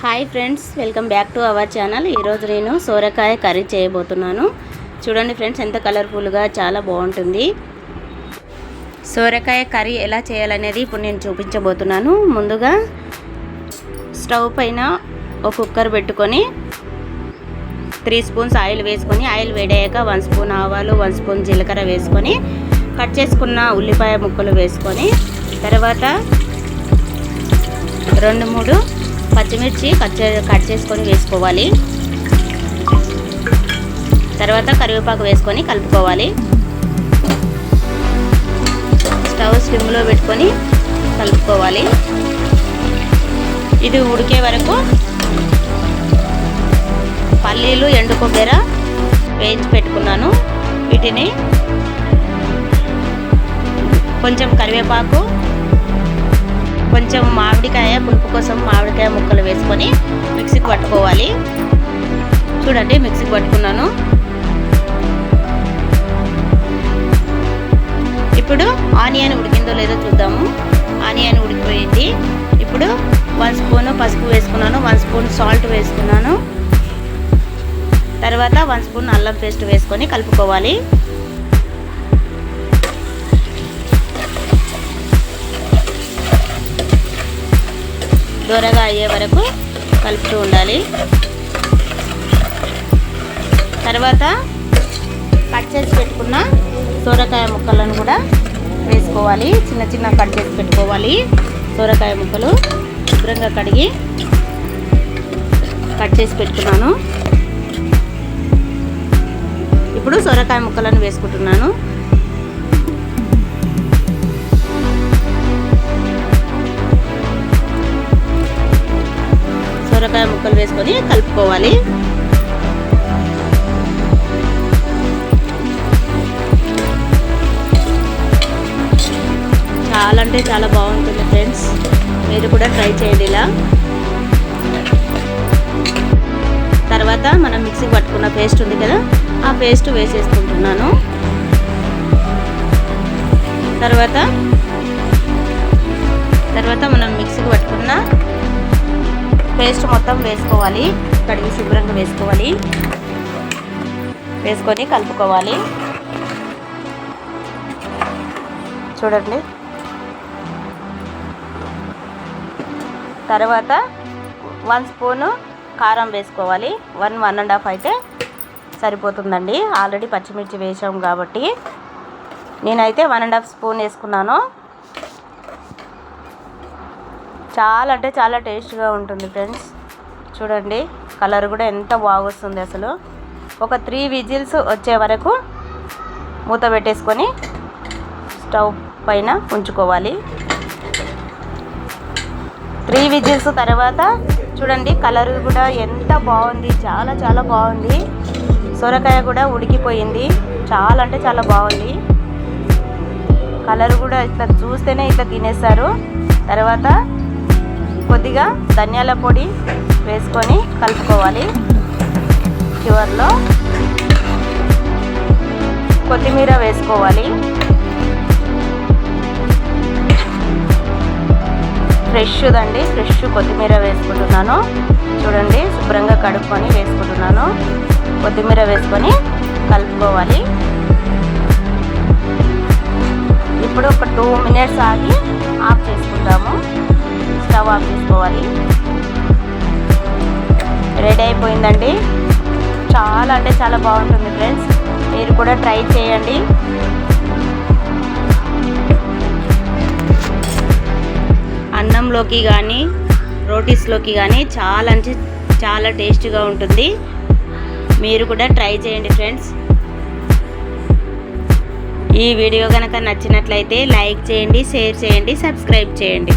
Hi friends welcome back to our channel. ఈరోజు నేను సోరకాయ కర్రీ చేయబోతున్నాను. చూడండి ఫ్రెండ్స్ ఎంత కలర్ఫుల్గా చాలా బాగుంటుంది. సోరకాయ కర్రీ ఎలా చేయాలనేది ఇప్పుడు నేను చూపించబోతున్నాను. ముందుగా స్టవ్ పైన ఒక కుక్కర్ పెట్టుకొని త్రీ స్పూన్స్ ఆయిల్ వేసుకొని ఆయిల్ వేడయ్యాక వన్ స్పూన్ ఆవాలు వన్ స్పూన్ జీలకర్ర వేసుకొని కట్ చేసుకున్న ఉల్లిపాయ ముక్కలు వేసుకొని తర్వాత రెండు మూడు పచ్చిమిర్చి కట్ కట్ చేసుకొని వేసుకోవాలి. తర్వాత కరివేపాకు వేసుకొని కలుపుకోవాలి. స్టవ్ స్లిమ్లో పెట్టుకొని కలుపుకోవాలి. ఇది ఉడికే వరకు పల్లీలు ఎండు కొబ్బెర వేయించి పెట్టుకున్నాను. వీటిని కొంచెం కరివేపాకు కొంచెం మామిడికాయ పులుపు కోసం మామిడికాయ ముక్కలు వేసుకొని మిక్సీకి పట్టుకోవాలి. చూడండి మిక్సీకి పట్టుకున్నాను. ఇప్పుడు ఆనియన్ ఉడికిందో లేదో చూద్దాము. ఆనియన్ ఉడికిపోయింది. ఇప్పుడు వన్ స్పూన్ పసుపు వేసుకున్నాను వన్ స్పూన్ సాల్ట్ వేసుకున్నాను. తర్వాత వన్ స్పూన్ అల్లం పేస్ట్ వేసుకొని కలుపుకోవాలి. దూరగా అయ్యే వరకు కలుపుతూ ఉండాలి. తర్వాత కట్ చేసి పెట్టుకున్న సోరకాయ ముక్కలను కూడా వేసుకోవాలి. చిన్న చిన్న కట్ చేసి పెట్టుకోవాలి. సోరకాయ ముక్కలు శుభ్రంగా కడిగి కట్ చేసి పెట్టుకున్నాను. ఇప్పుడు సొరకాయ ముక్కలను వేసుకుంటున్నాను. సొరకాయ ముక్కలు వేసుకొని కలుపుకోవాలి. చాలా అంటే చాలా బాగుంటుంది ఫ్రెండ్స్. మీరు కూడా ట్రై చేయండి ఇలా. తర్వాత మనం మిక్సీకి పట్టుకున్న పేస్ట్ ఉంది కదా ఆ పేస్ట్ వేసేసుకుంటున్నాను. తర్వాత తర్వాత మనం మిక్సీకి పట్టుకున్న పేస్ట్ మొత్తం వేసుకోవాలి. కడిగి శుభ్రంగా వేసుకోవాలి. వేసుకొని కలుపుకోవాలి. చూడండి. తర్వాత వన్ స్పూను కారం వేసుకోవాలి. వన్ వన్ అండ్ హాఫ్ అయితే సరిపోతుందండి. ఆల్రెడీ పచ్చిమిర్చి వేసాం కాబట్టి నేనైతే వన్ అండ్ హాఫ్ స్పూన్ వేసుకున్నాను. చాలా అంటే చాలా టేస్ట్గా ఉంటుంది ఫ్రెండ్స్. చూడండి కలర్ కూడా ఎంత బాగొస్తుంది అసలు. ఒక త్రీ విజిల్స్ వచ్చే వరకు మూత పెట్టేసుకొని స్టవ్ పైన ఉంచుకోవాలి. త్రీ విజిల్స్ తర్వాత చూడండి కలర్ కూడా ఎంత బాగుంది. చాలా చాలా బాగుంది. సొరకాయ కూడా ఉడికిపోయింది. చాలా అంటే చాలా బాగుంది. కలర్ కూడా ఇట్లా చూస్తేనే ఇట్లా తినేస్తారు. తర్వాత కొద్దిగా ధనియాల పొడి వేసుకొని కలుపుకోవాలి. చివర్లో కొత్తిమీర వేసుకోవాలి. ఫ్రెష్ దండి ఫ్రెష్ కొత్తిమీర వేసుకుంటున్నాను. చూడండి శుభ్రంగా కడుక్కొని వేసుకుంటున్నాను. కొత్తిమీర వేసుకొని కలుపుకోవాలి. ఇప్పుడు ఒక టూ మినిట్స్ ఆగి రెడీ అయిపోయిందండి. చాలా అంటే చాలా బాగుంటుంది ఫ్రెండ్స్. మీరు కూడా ట్రై చేయండి. అన్నంలోకి కానీ రోటీస్లోకి కానీ చాలా అంటే చాలా టేస్ట్గా ఉంటుంది. మీరు కూడా ట్రై చేయండి ఫ్రెండ్స్. ఈ వీడియో కనుక నచ్చినట్లయితే లైక్ చేయండి షేర్ చేయండి సబ్స్క్రైబ్ చేయండి.